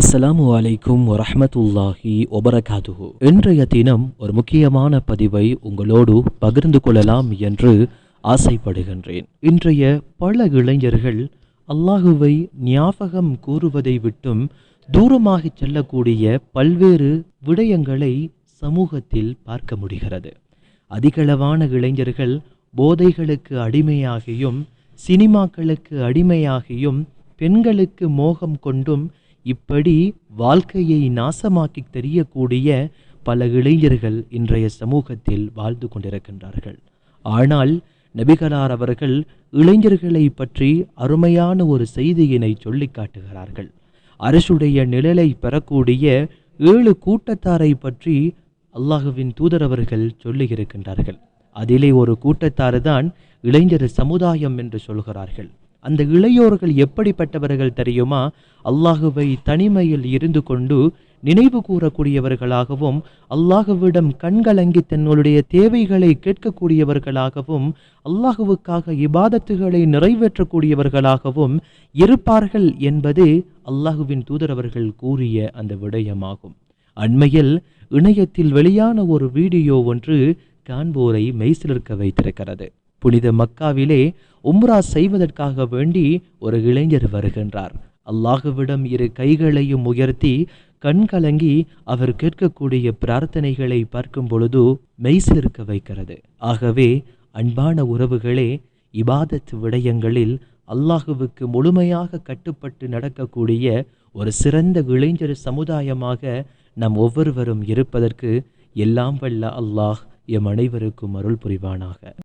அஸ்ஸலாமு அலைக்கும் வரஹ்மத்துல்லாஹி ஒபரகாதுஹு இன்றைய தினம் ஒரு முக்கியமான பதிவை உங்களோடு பகிர்ந்து கொள்ளலாம் என்று ஆசைப்படுகின்றேன். இன்றைய பல இளைஞர்கள் அல்லாஹுவை ஞாபகம் கூறுவதை விட்டும் தூரமாகிச் செல்லக்கூடிய பல்வேறு விடயங்களை சமூகத்தில் பார்க்க முடிகிறது. அதிகளவான இளைஞர்கள் போதைகளுக்கு அடிமையாகியும் சினிமாக்களுக்கு அடிமையாகியும் பெண்களுக்கு மோகம் கொண்டும் இப்படி வாழ்க்கையை நாசமாக்கி தெரியக்கூடிய பல இளைஞர்கள் இன்றைய சமூகத்தில் வாழ்ந்து கொண்டிருக்கின்றார்கள். ஆனால் நபிகரார் அவர்கள் இளைஞர்களை பற்றி அருமையான ஒரு செய்தியினை சொல்லி காட்டுகிறார்கள். அரசுடைய நிழலை பெறக்கூடிய ஏழு கூட்டத்தாரை பற்றி அல்லாஹுவின் தூதரவர்கள் சொல்லியிருக்கின்றார்கள். அதிலே ஒரு கூட்டத்தாறு தான் இளைஞர் சமுதாயம் என்று சொல்கிறார்கள். அந்த இளையோர்கள் எப்படிப்பட்டவர்கள் தெரியுமா? அல்லாஹுவை தனிமையில் இருந்து கொண்டு நினைவு கூறக்கூடியவர்களாகவும் அல்லாஹுவிடம் கண்கலங்கி தன்னுடைய தேவைகளை கேட்கக்கூடியவர்களாகவும் அல்லாஹுவுக்காக இபாதத்துகளை நிறைவேற்றக்கூடியவர்களாகவும் இருப்பார்கள் என்பது அல்லாஹுவின் தூதரவர்கள் கூறிய அந்த விடயமாகும். அண்மையில் இணையத்தில் வெளியான ஒரு வீடியோ ஒன்று காண்போரை மெய்சிலிருக்க வைத்திருக்கிறது. புனித மக்காவிலே உம்ரா செய்வதற்காக வேண்டி ஒரு இளைஞர் வருகின்றார். அல்லாஹுவிடம் இரு கைகளையும் உயர்த்தி கண்கலங்கி அவர் கேட்கக்கூடிய பிரார்த்தனைகளை பார்க்கும் பொழுது மெய்சிருக்க வைக்கிறது. ஆகவே அன்பான உறவுகளே இபாதத் விடயங்களில் அல்லாஹுவுக்கு முழுமையாக கட்டுப்பட்டு நடக்கக்கூடிய ஒரு சிறந்த இளைஞர் சமுதாயமாக நம் ஒவ்வொருவரும் இருப்பதற்கு எல்லாம் வல்ல அல்லாஹ் எம் அனைவருக்கும் அருள் புரிவானாக.